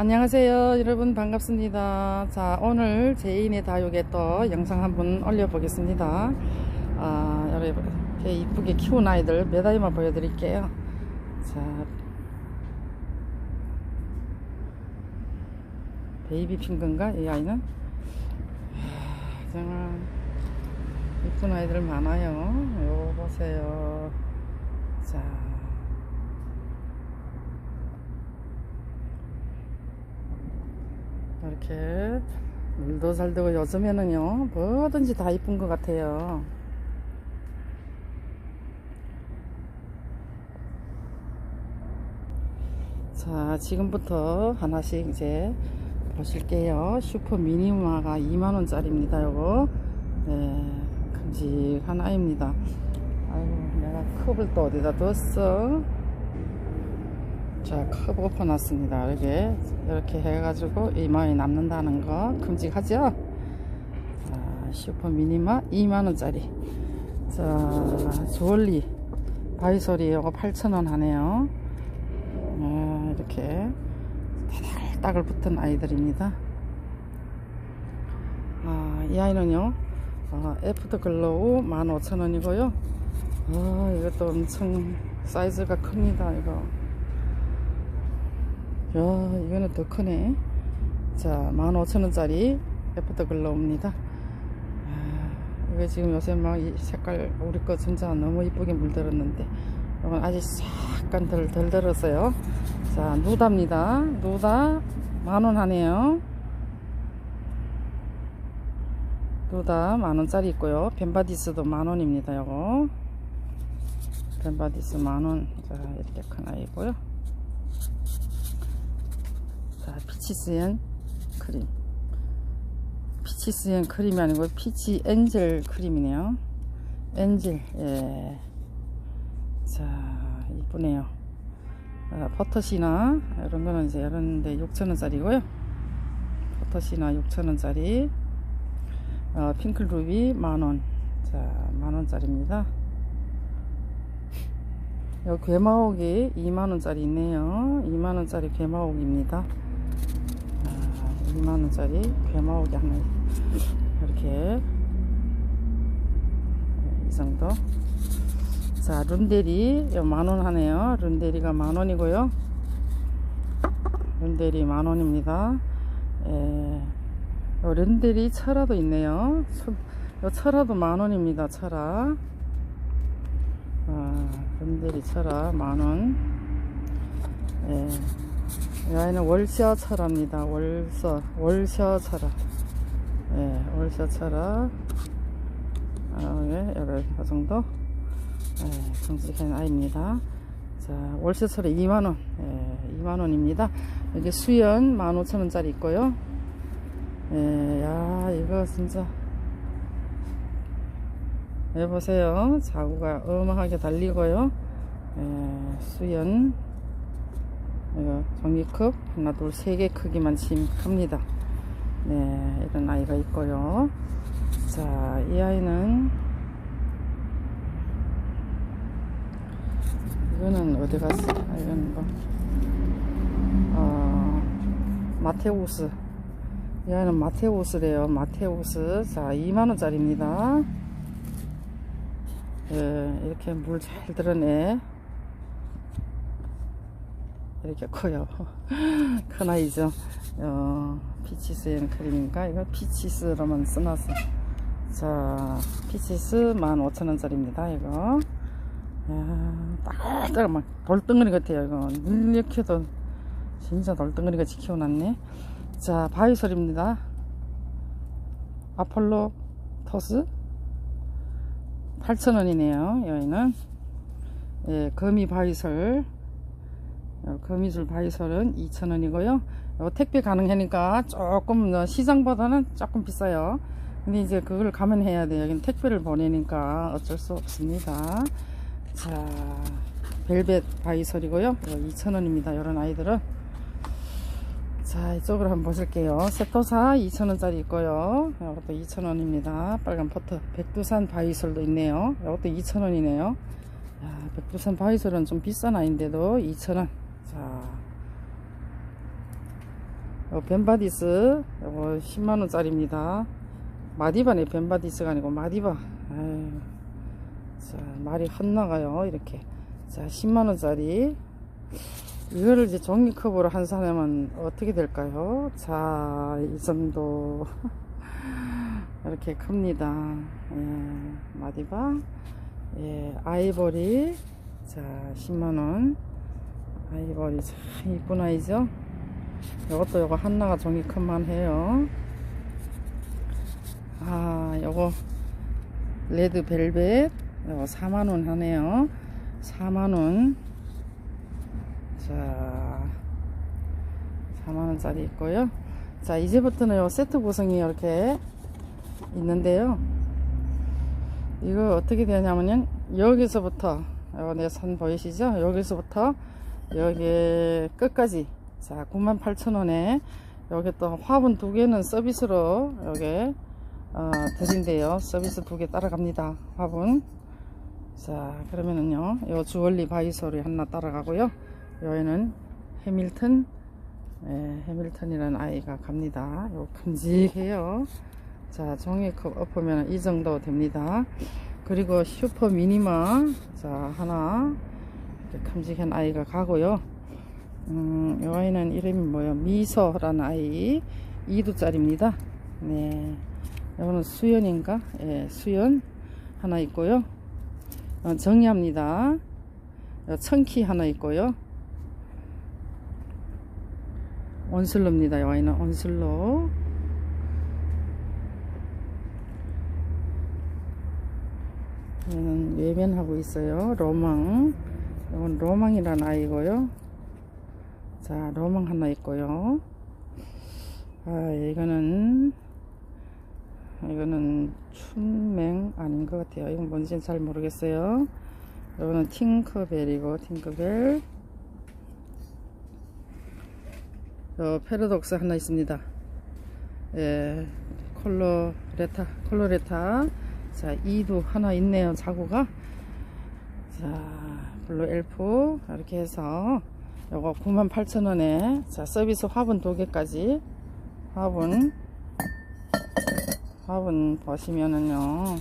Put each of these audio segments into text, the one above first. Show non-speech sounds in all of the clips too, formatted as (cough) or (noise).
안녕하세요 여러분. 반갑습니다. 자 오늘 제인의 다육에 또 영상 한번 올려보겠습니다. 아 여러분 이렇게 이쁘게 키운 아이들 몇 아이만 보여드릴게요. 자 베이비 핑크인가? 이 아이는? 하, 정말 이쁜 아이들 많아요. 요 보세요. 자 이렇게 물도 잘 되고 요즘에는요 뭐든지 다 이쁜 것 같아요. 자 지금부터 하나씩 이제 보실게요. 슈퍼 미니마가 2만원짜리입니다 요거. 네 큼직한 아이입니다. 아이고 내가 컵을 또 어디다 뒀어 자, 컵 오퍼 놨습니다. 이렇게, 이렇게 해가지고 이마에 남는다는 거 큼직하죠? 자, 슈퍼 미니마 2만원짜리. 자, 주얼리 바이소리 요거 8,000원 하네요. 네, 이렇게 따글따글 붙은 아이들입니다. 아, 이 아이는요, 아, 애프터 글로우 15,000원이고요. 아, 이것도 엄청 사이즈가 큽니다, 이거. 야 이거는 더 크네. 자 15,000원짜리 애프터 글로우입니다. 아, 이거 지금 요새 막 이 색깔 우리 거 진짜 너무 이쁘게 물들었는데 이건 아직 약간 덜, 덜 들었어요. 자 누다입니다. 누다 만원 하네요. 누다 만원짜리 있고요. 벤바디스도 만원입니다 요거. 벤바디스 만원. 자 이렇게 큰 아이고요 자, 피치스엔 크림. 피치스엔 크림이 아니고 피치 엔젤 크림이네요. 엔젤, 예. 자, 이쁘네요. 아, 버터시나, 이런 거는 이제 이런데 6,000원짜리고요. 버터시나 6,000원짜리. 어, 핑클 루비 만원. 자, 만원짜리입니다. 요 괴마옥이 2만원짜리 있네요. 2만원짜리 괴마옥입니다. 2만원짜리 괴마옥이 하나 이렇게. 이 정도. 자 룬데리. 만원 하네요. 룬데리가 만원이고요. 룬데리 만원입니다. 예, 룬데리 철화도 있네요. 요 철화도 만원입니다 철화. 아, 룬데리 철화 만원. 예. 여기는 월셔 철화입니다. 월서, 월셔 철화. 예, 월셔 철화. 아, 예, 여러, 그 정도. 예, 정직한 아이입니다. 자, 월셔 철화 2만원. 예, 2만원입니다. 여기 수연 15,000원짜리 있고요. 예, 야, 이거 진짜. 여보세요. 자구가 어마하게 달리고요. 예, 수연 이거 종이컵 하나 둘 세 개 크기만 짐합니다. 네 이런 아이가 있고요. 자 이 아이는 이거는 어디 갔어? 아, 이건 뭐 어, 마테우스. 이 아이는 마테우스래요. 마테우스. 자 2만원짜리입니다. 예, 이렇게 물잘 들어내 이렇게 커요. (laughs) 큰 아이죠 어, 피치스 앤 크림인가? 이거 피치스로만 써놨어. 자 피치스 15,000원짜리입니다 이거. 딱딱 막 돌덩어리 같아요 이거. 이렇게도 진짜 돌덩어리 같이 키워놨네. 자 바이솔입니다. 아폴로 토스? 8,000원이네요 여기는. 예, 거미 바이솔 거미줄 바이솔은 2,000원이고요. 택배 가능하니까 조금 시장보다는 조금 비싸요. 근데 이제 그걸 감안해야 돼요. 여기는 택배를 보내니까 어쩔 수 없습니다. 자, 벨벳 바이솔이고요. 2,000원입니다. 이런 아이들은. 자, 이쪽으로 한번 보실게요. 세토사 2,000원짜리 있고요. 이것도 2,000원입니다. 빨간 포트. 백두산 바이솔도 있네요. 이것도 2,000원이네요. 백두산 바이솔은 좀 비싼 아이인데도 2,000원. 자, 요 벤바디스. 요거 10만원 짜리입니다. 마디바네 벤바디스가 아니고 마디바. 자 말이 헛나가요 이렇게. 자 10만원 짜리. 이거를 이제 종이컵으로 한 사람은 어떻게 될까요? 자 이 정도. (laughs) 이렇게 큽니다. 예, 마디바. 예, 아이보리. 자 10만원 아이보리 참 이쁜 아이죠? 요것도 요거 하나가 종이컵만 해요. 아 요거 레드 벨벳. 요거 4만원 하네요. 4만원. 자 4만원짜리 있고요. 자 이제부터는 요 세트 구성이 이렇게 있는데요. 이거 어떻게 되냐면요. 여기서부터 요거 내선 보이시죠? 여기서부터 여기 끝까지. 자 98,000원에 여기 또 화분 두 개는 서비스로 여기 어, 드린대요. 서비스 두 개 따라갑니다 화분. 자 그러면은요 요 주얼리 바이솔이 하나 따라가고요. 여기는 해밀턴 예, 해밀턴이라는 아이가 갑니다. 요 큼직해요. 자 종이컵 엎으면 이 정도 됩니다. 그리고 슈퍼 미니마 자 하나 큼직한 아이가 가고요. 음, 이 아이는 이름이 뭐요? 미서라는 아이. 2두짜리입니다. 네. 이거는 수연인가? 예, 수연. 하나 있고요. 어, 정리합니다. 어, 청키 하나 있고요. 온슬로입니다 이 아이는. 온슬로. 얘는 외면하고 있어요. 로망 이건 로망이라는 아이고요. 자 로망 하나 있고요. 아 이거는 이거는 춘맹 아닌 것 같아요. 이건 뭔지는 잘 모르겠어요. 이거는 팅커벨이고 팅커벨. 어, 패러독스 하나 있습니다. 예, 콜로레타 콜로레타. 자 2도 하나 있네요 자구가. 자 블루 엘프. 이렇게 해서 요거 98,000원에 자 서비스 화분 두 개까지. 화분. 화분 보시면은요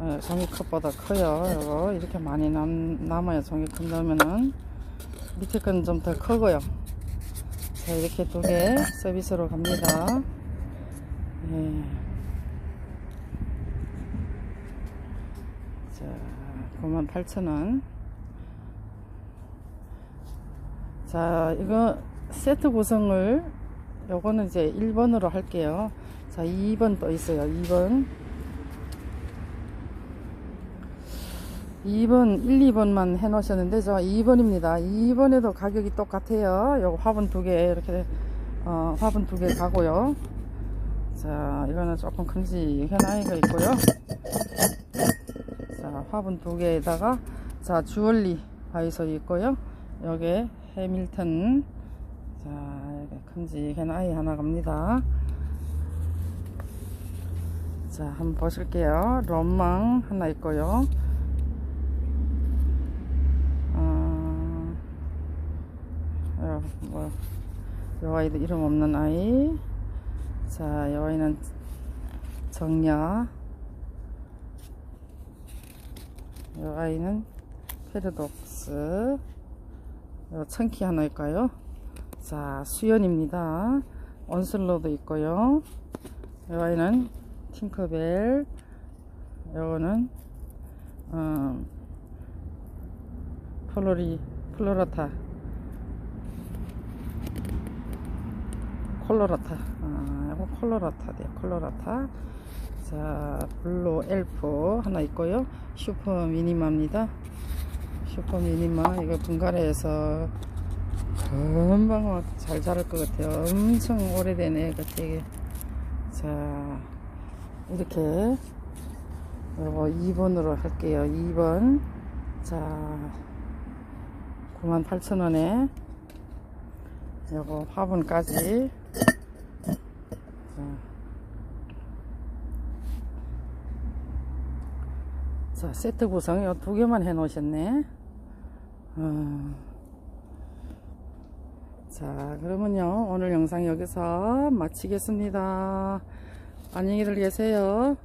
어, 종이컵보다 커요. 요거 이렇게 많이 남, 남아요. 종이컵 넣으면은. 밑에 건 좀 더 크고요. 자 이렇게 두 개 서비스로 갑니다. 예. 자 98,000원 자 이거 세트 구성을 요거는 이제 1번으로 할게요. 자 2번 또 있어요. 2번. 2번 1, 2번만 해 놓으셨는데 저 2번입니다. 2번에도 가격이 똑같아요. 요거 화분 두 개 이렇게 어, 화분 두 개 가고요. 자 이거는 조금 큼직한 아이가 있고요. 자 화분 두 개에다가 자 주얼리 바이솔이 있고요. 여기에 해밀턴. 자 이렇게 큼직한 아이 하나 갑니다. 자 한번 보실게요. 롬망 하나 있고요. 어, 어, 뭐, 요 아이도 이름 없는 아이. 자, 요 아이는 정야. 요 아이는 페르독스. 요 청키 하나 있까요. 자 수연입니다. 온슬로도 있고요. 요 아이는 팅커벨 요거는 어, 플로리 플로라타. 콜로라타. 아, 이거 콜로라타 돼 콜로라타. 자 블루 엘프 하나 있고요. 슈퍼 미니마입니다 슈퍼 미니마 이거 분갈이해서 금방 잘 자랄 것 같아요. 엄청 오래되네 그 되게. 자 이렇게 요거 2번으로 할게요. 2번. 자 98,000원에 요거 화분까지. 자, 자 세트 구성 요두 개만 해 놓으셨네 어, 자, 그러면요. 오늘 영상 여기서 마치겠습니다. 안녕히들 계세요.